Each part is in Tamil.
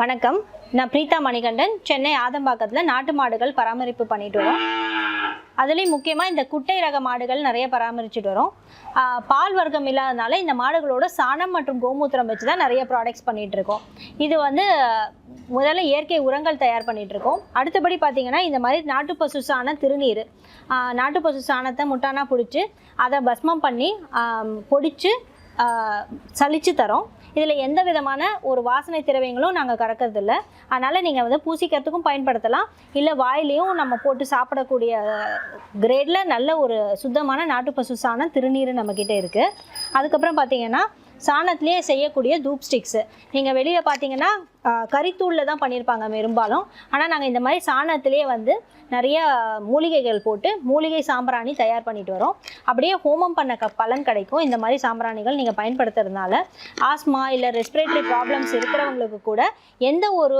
வணக்கம். நான் பிரீதா மணிகண்டன். சென்னை ஆதம்பாக்கத்தில் நாட்டு மாடுகள் பராமரிப்பு பண்ணிட்டு வரோம். அதுலேயும் முக்கியமாக இந்த குட்டை ரக மாடுகள் நிறைய பராமரிச்சுட்டு வரோம். பால் வர்க்கம் இல்லாதனால இந்த மாடுகளோட சாணம் மற்றும் கோமூத்திரம் வச்சு தான் நிறைய ப்ராடக்ட்ஸ் பண்ணிகிட்ருக்கோம் இது வந்து முதல்ல இயற்கை உரங்கள் தயார் பண்ணிகிட்ருக்கோம் அடுத்தபடி பார்த்தீங்கன்னா இந்த மாதிரி நாட்டு பசு சாண திருநீர். நாட்டு பசு சாணத்தை முட்டானா பிடிச்சி அதை பஸ்மம் பண்ணி பொடிச்சு ஆஹ், சலிச்சு தரோம். இதில் எந்த விதமான ஒரு வாசனை திரவியங்களும் நாங்கள் கறக்கறதில்ல. அதனால் நீங்கள் வந்து பூசிக்கிறதுக்கும் பயன்படுத்தலாம். இல்லை வாயிலையும் நம்ம போட்டு சாப்பிடக்கூடிய கிரேடில் நல்ல ஒரு சுத்தமான நாட்டு பசு சாணம் திருநீர் நம்மக்கிட்ட இருக்குது அதுக்கப்புறம் பார்த்தீங்கன்னா சாணத்திலேயே செய்யக்கூடிய தூப் ஸ்டிக்ஸு நீங்கள் வெளியில் பார்த்தீங்கன்னா கறித்தூளில் தான் பண்ணியிருப்பாங்க பெரும்பாலும். ஆனால் நாங்கள் இந்த மாதிரி சாணத்திலே வந்து நிறைய மூலிகைகள் போட்டு மூலிகை சாம்பிராணி தயார் பண்ணிட்டு வரோம். அப்படியே ஹோமம் பண்ண க பலன் கிடைக்கும். இந்த மாதிரி சாம்பிராணிகள் நீங்கள் பயன்படுத்துறதுனால ஆஸ்மா இல்லை ரெஸ்பிரேட்டரி ப்ராப்ளம்ஸ் இருக்கிறவங்களுக்கு கூட எந்த ஒரு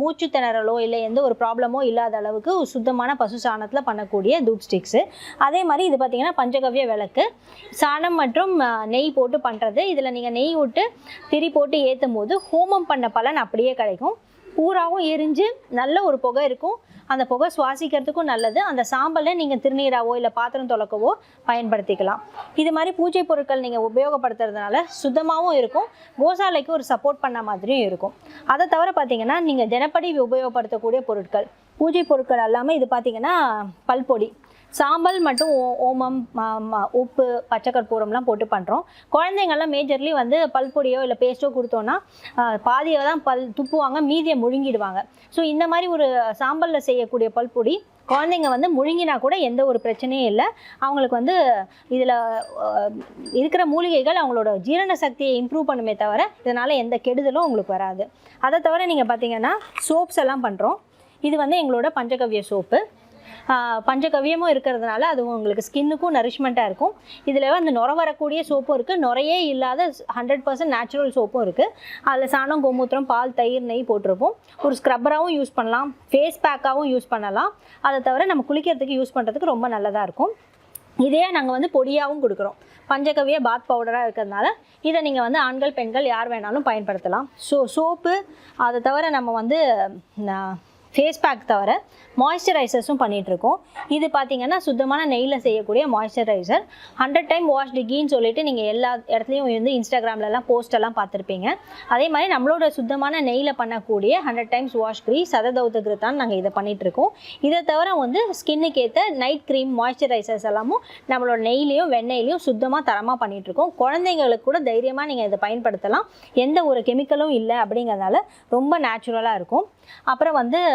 மூச்சு திணறலோ இல்லை எந்த ஒரு ப்ராப்ளமோ இல்லாத அளவுக்கு சுத்தமான பசு சாணத்தில் பண்ணக்கூடிய தூப் ஸ்டிக்ஸு அதே மாதிரி இது பார்த்திங்கன்னா பஞ்சகவ்ய விளக்கு. சாணம் மற்றும் நெய் போட்டு பண்ணுறது இதில் நீங்கள் நெய் விட்டு திரி போட்டு ஏற்றும் போது ஹோமம் பண்ண பலன் அப்படியே கிடைக்கும். பூராவும் எரிஞ்சு நல்ல ஒரு புகை இருக்கும். அந்த புகை சுவாசிக்கிறதுக்கும் நல்லது. அந்த சாம்பலை நீங்கள் திருநீராவோ இல்லை பாத்திரம் துலக்கவோ பயன்படுத்திக்கலாம். இது மாதிரி பூஜை பொருட்கள் நீங்கள் உபயோகப்படுத்துறதுனால சுத்தமாகவும் இருக்கும். கோசாலைக்கு ஒரு சப்போர்ட் பண்ண மாதிரியும் இருக்கும். அதை தவிர பார்த்தீங்கன்னா நீங்கள் தினப்படி உபயோகப்படுத்தக்கூடிய பொருட்கள். பூஜை பொருட்கள் எல்லாமே இது பார்த்தீங்கன்னா பல்பொடி. சாம்பல் மட்டும் ஓ- ஓமம் உப்பு பச்சை கற்பூரம்லாம் போட்டு பண்ணுறோம் குழந்தைங்கள்லாம் மேஜர்லி வந்து பல்பொடியோ இல்லை பேஸ்ட்டோ கொடுத்தோன்னா பாதியை தான் பல் துப்புவாங்க மீதியை முழுங்கிடுவாங்க. ஸோ இந்த மாதிரி ஒரு சாம்பலில் செய்யக்கூடிய பல்பொடி குழந்தைங்க வந்து முழுங்கினா கூட எந்த ஒரு பிரச்சனையும் இல்லை. அவங்களுக்கு வந்து இதில் இருக்கிற மூலிகைகள் அவங்களோட ஜீரண சக்தியை இம்ப்ரூவ் பண்ணுமே தவிர இதனால் எந்த கெடுதலும் உங்களுக்கு வராது. அதை தவிர நீங்கள் பார்த்தீங்கன்னா சோப்ஸ் எல்லாம் பண்ணுறோம் இது வந்து எங்களோட பஞ்சகவ்ய சோப்பு பஞ்சகவ்யமும் இருக்கிறதுனால அது உங்களுக்கு ஸ்கின்னுக்கும் நரிஷ்மெண்ட்டாக இருக்கும். இதில் வந்து நுர வரக்கூடிய சோப்பும் இருக்குது நுரையே இல்லாத ஹண்ட்ரட் பர்சன்ட் நேச்சுரல் சோப்பும் இருக்குது அதில் சாணம் கோமூத்திரம் பால் தயிர் நெய் போட்டிருப்போம். ஒரு ஸ்க்ரப்பராகவும் யூஸ் பண்ணலாம். ஃபேஸ் பேக்காகவும் யூஸ் பண்ணலாம். அதை தவிர நம்ம குளிக்கிறதுக்கு யூஸ் பண்ணுறதுக்கு ரொம்ப நல்லதாக இருக்கும். இதே நாங்கள் வந்து பொடியாகவும் கொடுக்குறோம். பஞ்சகவிய பாத் பவுடராக இருக்கிறதுனால இதை நீங்கள் வந்து ஆண்கள் பெண்கள் யார் வேணாலும் பயன்படுத்தலாம். ஸோ சோப்பு அதை தவிர நம்ம வந்து ஃபேஸ் பேக் தவிர மாய்ஸ்சரைசர்ஸும் பண்ணிகிட்ருக்கோம் இது பார்த்தீங்கன்னா சுத்தமான நெய்யில் செய்யக்கூடிய மாய்ஸ்சரைசர் ஹண்ட்ரட் டைம் வாஷ் டிகின்னு சொல்லிட்டு நீங்கள் எல்லா இடத்துலையும் வந்து இன்ஸ்டாகிராம்லலாம் போஸ்டெல்லாம் பார்த்துருப்பீங்க அதே மாதிரி நம்மளோட சுத்தமான நெய்யில் பண்ணக்கூடிய ஹண்ட்ரட் டைம்ஸ் வாஷ் க்ரீ தான் நாங்கள் இதை பண்ணிகிட்ருக்கோம் இதை தவிர வந்து ஸ்கின்னுக்கு ஏற்ற நைட் க்ரீம் மாய்ஸ்சரைசர்ஸ் எல்லாமும் நம்மளோட நெய்லையும் வெண்ணெயிலையும் சுத்தமாக தரமாக பண்ணிகிட்ருக்கோம் குழந்தைங்களுக்கு கூட தைரியமாக நீங்கள் இதை பயன்படுத்தலாம். எந்த ஒரு கெமிக்கலும் இல்லை அப்படிங்கிறதுனால ரொம்ப நேச்சுரலாக இருக்கும். அப்புறம் வந்து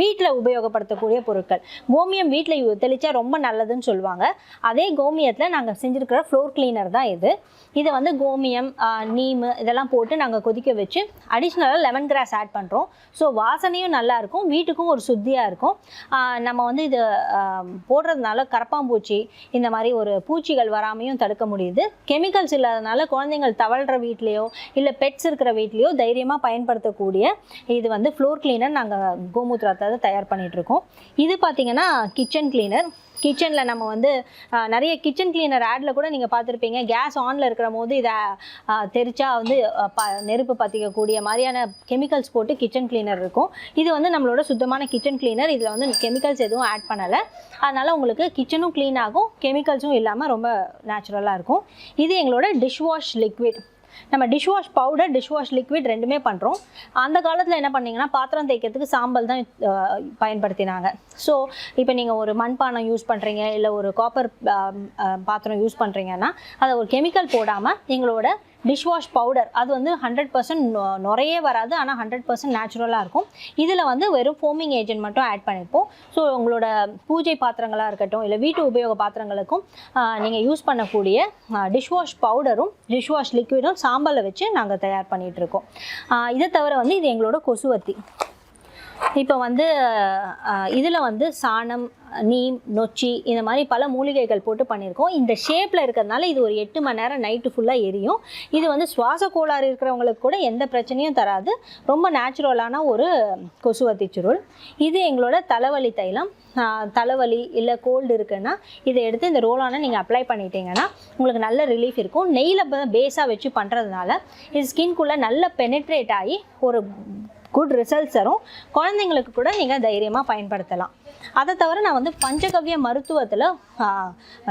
வீட்டில் உபயோகப்படுத்தக்கூடிய பொருட்கள். கோமியம் வீட்டில் தெளித்தா ரொம்ப நல்லதுன்னு சொல்லுவாங்க. அதே கோமியத்தில் நாங்கள் செஞ்சுருக்கிற ஃப்ளோர் கிளீனர் தான் இது. இதை வந்து கோமியம் நீம் இதெல்லாம் போட்டு நாங்கள் கொதிக்க வச்சு அடிஷ்னலாக லெமன் கிராஸ் ஆட் பண்ணுறோம் ஸோ வாசனையும் நல்லாயிருக்கும் வீட்டுக்கும் ஒரு சுத்தியாக இருக்கும். நம்ம வந்து இது போடுறதுனால கரப்பாம்பூச்சி இந்த மாதிரி ஒரு பூச்சிகள் வராமையும் தடுக்க முடியுது. கெமிக்கல்ஸ் இல்லாதனால குழந்தைங்கள் தவழ்கிற வீட்லேயோ இல்லை பெட்ஸ் இருக்கிற வீட்லேயோ தைரியமாக பயன்படுத்தக்கூடிய இது வந்து ஃப்ளோர் கிளீனர் நாங்கள் கோமூத்திரத்தை தயார் பண்ணிகிட்ருக்கோம் இது பார்த்தீங்கன்னா கிச்சன் கிளீனர் கிச்சனில் நம்ம வந்து நிறைய கிச்சன் கிளீனர் ஆடில் கூட நீங்கள் பார்த்துருப்பீங்க கேஸ் ஆனில் இருக்கிற போது இதை தெரிச்சா வந்து ப நெருப்பு பற்றிக்கக்கூடிய மாதிரியான கெமிக்கல்ஸ் போட்டு கிச்சன் கிளீனர் இருக்கும். இது வந்து நம்மளோட சுத்தமான கிச்சன் கிளீனர் இதில் வந்து கெமிக்கல்ஸ் எதுவும் ஆட் பண்ணலை. அதனால் உங்களுக்கு கிச்சனும் க்ளீன் ஆகும். கெமிக்கல்ஸும் இல்லாமல் ரொம்ப நேச்சுரலாக இருக்கும். இது எங்களோட டிஷ் வாஷ் லிக்விட் நம்ம dish wash powder dish wash liquid ரெண்டுமே பண்ணுறோம் அந்த காலத்தில் என்ன பண்ணீங்கன்னா பாத்திரம் தேய்க்கிறதுக்கு சாம்பல் தான் பயன்படுத்தினாங்க. ஸோ இப்போ நீங்கள் ஒரு மண்பானை யூஸ் பண்ணுறீங்க இல்லை ஒரு காப்பர் பாத்திரம் யூஸ் பண்ணுறீங்கன்னா அதை ஒரு கெமிக்கல் போடாமல் எங்களோட டிஷ் வாஷ் பவுடர் அது வந்து ஹண்ட்ரட் பர்சன்ட் நுறையே வராது ஆனால் ஹண்ட்ரட் பர்சன்ட் நேச்சுரலாக இருக்கும். இதில் வந்து வெறும் ஃபோமிங் ஏஜென்ட் மட்டும் ஆட் பண்ணியிருப்போம் ஸோ உங்களோட பூஜை பாத்திரங்களாக இருக்கட்டும் இல்லை வீட்டு உபயோக பாத்திரங்களுக்கும் நீங்கள் யூஸ் பண்ணக்கூடிய டிஷ் வாஷ் பவுடரும் டிஷ் வாஷ் லிக்விடும் சாம்பலை வச்சு நாங்கள் தயார் பண்ணிகிட்ருக்கோம் இதை தவிர வந்து இது எங்களோட கொசுவத்தி. இப்போ வந்து இதில் வந்து சாணம் நீம் நொச்சி இந்த மாதிரி பல மூலிகைகள் போட்டு பண்ணியிருக்கோம். இந்த ஷேப்பில் இருக்கிறதுனால இது ஒரு எட்டு மணி நேரம் நைட்டு ஃபுல்லாக எரியும். இது வந்து சுவாச கோளாறு இருக்கிறவங்களுக்கு கூட எந்த பிரச்சனையும் தராது. ரொம்ப நேச்சுரலான ஒரு கொசுவத்தி சுருள் இது எங்களோட தலைவலி தைலம். தலைவலி இல்லை கோல்டு இருக்குன்னா இதை எடுத்து இந்த ரோலானை நீங்கள் அப்ளை பண்ணிட்டீங்கன்னா உங்களுக்கு நல்ல ரிலீஃப் இருக்கும். நெய்யில் பேஸாக வச்சு பண்ணுறதுனால இது ஸ்கின்குள்ளே நல்ல பெனிட்ரேட் ஆகி ஒரு குட் ரிசல்ட்ஸ் தரும். குழந்தைங்களுக்கு கூட நீங்கள் தைரியமாக பயன்படுத்தலாம். அதை தவிர நான் வந்து பஞ்சகவ்ய மருத்துவத்தில்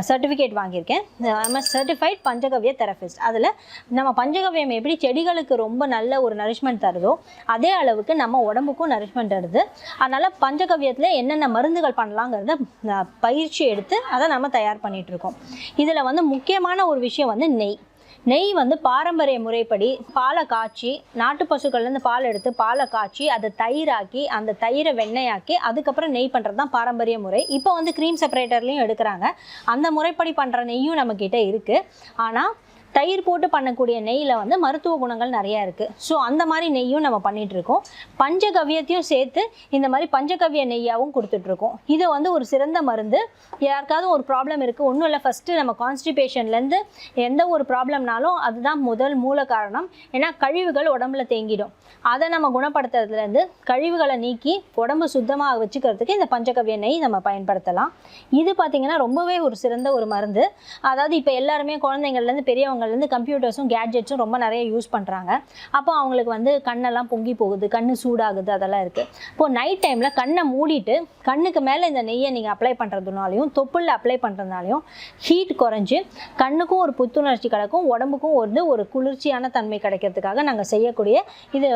சர்டிஃபிகேட் வாங்கியிருக்கேன். ஐம் சர்டிஃபைட் பஞ்சகவ்ய தெரபிஸ்ட் அதில் நம்ம பஞ்சகவ்யம் எப்படி செடிகளுக்கு ரொம்ப நல்ல ஒரு நரிஷ்மெண்ட் தருதோ அதே அளவுக்கு நம்ம உடம்புக்கும் நரிஷ்மெண்ட் தருது. அதனால் பஞ்சகவ்யத்தில் என்னென்ன மருந்துகள் பண்ணலாங்கிறத பயிற்சி எடுத்து அதை நம்ம தயார் பண்ணிகிட்ருக்கோம் இருக்கோம். இதில் வந்து முக்கியமான ஒரு விஷயம் வந்து நெய். நெய் வந்து பாரம்பரிய முறைப்படி பாலை காய்ச்சி நாட்டு பசுக்கள்லேருந்து பால் எடுத்து பாலை காய்ச்சி அதை தயிராக்கி அந்த தயிரை வெண்ணெயாக்கி அதுக்கப்புறம் நெய் பண்ணுறது தான் பாரம்பரிய முறை. இப்போ வந்து க்ரீம் செப்பரேட்டர்லேயும் எடுக்கிறாங்க. அந்த முறைப்படி பண்ணுற நெய்யும் நம்மக்கிட்ட இருக்குது ஆனால் தயிர் போட்டு பண்ணக்கூடிய நெய்யில் வந்து மருத்துவ குணங்கள் நிறையா இருக்குது ஸோ அந்த மாதிரி நெய்யும் நம்ம பண்ணிகிட்ருக்கோம் பஞ்சகவ்யத்தையும் சேர்த்து இந்த மாதிரி பஞ்சகவ்ய நெய்யாகவும் கொடுத்துட்ருக்கோம் இது வந்து ஒரு சிறந்த மருந்து. யாருக்காவது ஒரு ப்ராப்ளம் இருக்குது ஒன்றும் இல்லை ஃபஸ்ட்டு நம்ம கான்ஸ்டிபேஷன்லேருந்து எந்த ஒரு ப்ராப்ளம்னாலும் அதுதான் முதல் மூல காரணம். ஏன்னா கழிவுகள் உடம்புல தேங்கிடும். அதை நம்ம குணப்படுத்துறதுலேருந்து கழிவுகளை நீக்கி உடம்பு சுத்தமாக வச்சுக்கிறதுக்கு இந்த பஞ்சகவ்ய நெய் நம்ம பயன்படுத்தலாம். இது பார்த்திங்கன்னா ரொம்பவே ஒரு சிறந்த ஒரு மருந்து. அதாவது இப்போ எல்லாருமே குழந்தைங்கள்லேருந்து பெரியவங்கள்லேருந்து கம்ப்யூட்டர்ஸும் கேட்ஜெட்ஸும் ரொம்ப நிறைய யூஸ் பண்ணுறாங்க அப்போ அவங்களுக்கு வந்து கண்ணெல்லாம் பொங்கி போகுது கண் சூடாகுது அதெல்லாம் இருக்குது இப்போது நைட் டைமில் கண்ணை மூடிட்டு கண்ணுக்கு மேலே இந்த நெய்யை நீங்கள் அப்ளை பண்ணுறதுனாலையும் தொப்புளில் அப்ளை பண்ணுறதுனாலையும் ஹீட் குறைஞ்சி கண்ணுக்கும் ஒரு புத்துணர்ச்சி கிடைக்கும் உடம்புக்கும் வந்து ஒரு குளிர்ச்சியான தன்மை கிடைக்கிறதுக்காக நாங்கள் செய்யக்கூடிய இது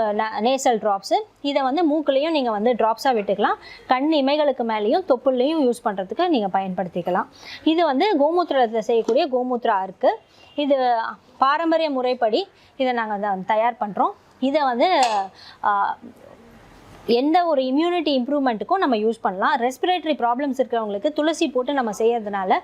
நேசல் ட்ராப்ஸு இதை வந்து மூக்குலேயும் நீங்கள் வந்து ட்ராப்ஸாக விட்டுக்கலாம். கண் இமைகளுக்கு மேலேயும் தொப்புள்லேயும் யூஸ் பண்ணுறதுக்கு நீங்கள் பயன்படுத்திக்கலாம். இது வந்து கோமூத்திரத்தில் செய்யக்கூடிய கோமூத்ரா இருக்குது இது பாரம்பரிய முறைப்படி இதை நாங்கள் தயார் பண்ணுறோம் இதை வந்து எந்த ஒரு இம்யூனிட்டி இம்ப்ரூவ்மெண்ட்டுக்கும் நம்ம யூஸ் பண்ணலாம். ரெஸ்பிரேட்டரி ப்ராப்ளம்ஸ் இருக்கிறவங்களுக்கு துளசி போட்டு நம்ம செய்யறதுனால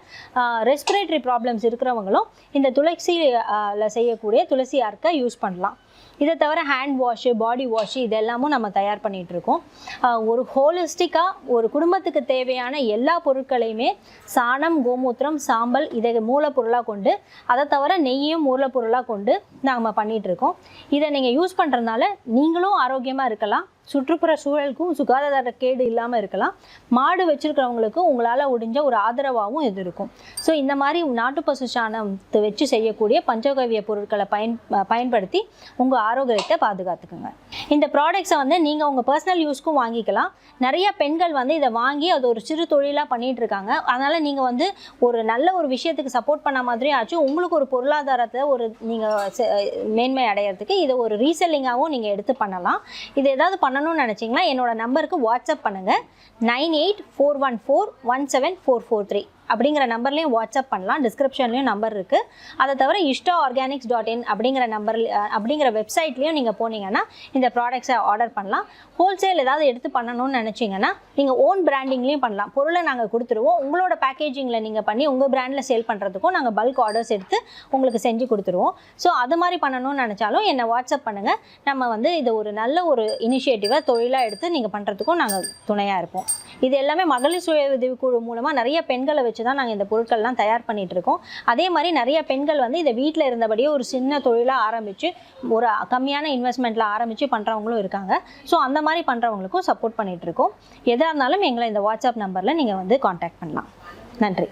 ரெஸ்பிரேட்டரி ப்ராப்ளம்ஸ் இருக்கிறவங்களும் இந்த துளசியில் செய்யக்கூடிய துளசி அர்க்கை யூஸ் பண்ணலாம். இதை தவிர ஹேண்ட் வாஷு பாடி வாஷு இது எல்லாமும் நம்ம தயார் பண்ணிகிட்ருக்கோம் இருக்கோம் ஒரு ஹோலிஸ்டிக்காக ஒரு குடும்பத்துக்கு தேவையான எல்லா பொருட்களையுமே சாணம் கோமூத்திரம் சாம்பல் இதை மூலப்பொருளாக கொண்டு அதை தவிர நெய்யும் மூலப்பொருளாக கொண்டு நாம் பண்ணிகிட்ருக்கோம் இருக்கோம் இதை நீங்கள் யூஸ் பண்ணுறதுனால நீங்களும் ஆரோக்கியமாக இருக்கலாம். சுற்றுப்புற சூழலுக்கும் சுகாதார கேடு இல்லாமல் இருக்கலாம். மாடு வச்சுருக்கிறவங்களுக்கும் உங்களால் முடிஞ்ச ஒரு ஆதரவாகவும் இது இருக்கும். ஸோ இந்த மாதிரி நாட்டு பசு சாணத்தை வச்சு செய்யக்கூடிய பஞ்சகவிய பொருட்களை பயன் பயன்படுத்தி உங்கள் உங்கள் ஆரோக்கியத்தை பாதுகாத்துக்குங்க. இந்த ப்ராடக்ட்ஸை வந்து நீங்கள் உங்கள் பர்சனல் யூஸ்க்கும் வாங்கிக்கலாம். நிறைய பெண்கள் வந்து இதை வாங்கி அது ஒரு சிறு தொழிலாக பண்ணிட்டு இருக்காங்க அதனால் நீங்கள் வந்து ஒரு நல்ல ஒரு விஷயத்துக்கு சப்போர்ட் பண்ண மாதிரியும் ஆச்சு. உங்களுக்கு ஒரு பொருளாதாரத்தை ஒரு நீங்கள் மேன்மை அடையிறதுக்கு இதை ஒரு ரீசெல்லிங்காகவும் நீங்கள் எடுத்து பண்ணலாம். இது ஏதாவது பண்ணணும்னு நினச்சிங்கன்னா என்னோடய நம்பருக்கு வாட்ஸ்அப் பண்ணுங்கள் nine eight four one four one seven four four three. அப்படிங்கிற நம்பர்லேயும் வாட்ஸ்அப் பண்ணலாம். டிஸ்கிரிப்ஷன்லேயும் நம்பர் இருக்குது அதை தவிர இஷ்டா ஆர்கானிக்ஸ் டாட் இன் அப்படிங்கிற நம்பர் அப்படிங்கிற வெப்சைட்லேயும் நீங்கள் போனீங்கன்னா இந்த ப்ராடக்ட்ஸை ஆர்டர் பண்ணலாம். ஹோல்சேல் ஏதாவது எடுத்து பண்ணணும்னு நினச்சிங்கன்னா நீங்கள் ஓன் பிராண்டிங்லேயும் பண்ணலாம். பொருளை நாங்கள் கொடுத்துருவோம். உங்களோட பேக்கேஜிங்கில் நீங்கள் பண்ணி உங்கள் பிராண்டில் சேல் பண்ணுறதுக்கும் நாங்கள் பல்க் ஆர்டர்ஸ் எடுத்து உங்களுக்கு செஞ்சு கொடுத்துருவோம். ஸோ அது மாதிரி பண்ணணும்னு நினச்சாலும் என்னை வாட்ஸ்அப் பண்ணுங்கள் நம்ம வந்து இதை ஒரு நல்ல ஒரு இனிஷியேட்டிவை தொழிலாக எடுத்து நீங்கள் பண்ணுறதுக்கும் நாங்கள் துணையாக இருப்போம். இது எல்லாமே மகளிர் சுய உதவி குழு மூலமாக நிறைய பெண்களை வச்சு தான் நாங்கள் இந்த பொருட்கள்லாம் தயார் பண்ணிட்டு இருக்கோம் அதே மாதிரி நிறைய பெண்கள் வந்து இதை வீட்டில் இருந்தபடியே ஒரு சின்ன தொழிலாக ஆரம்பித்து ஒரு கம்மியான இன்வெஸ்ட்மெண்ட்டில் ஆரம்பித்து பண்ணுறவங்களும் இருக்காங்க. ஸோ அந்த மாதிரி பண்ணுறவங்களுக்கும் சப்போர்ட் பண்ணிட்டு இருக்கோம் எதாக இருந்தாலும் எங்களை இந்த வாட்ஸ்அப் நம்பரில் நீங்கள் வந்து காண்டாக்ட் பண்ணலாம். நன்றி.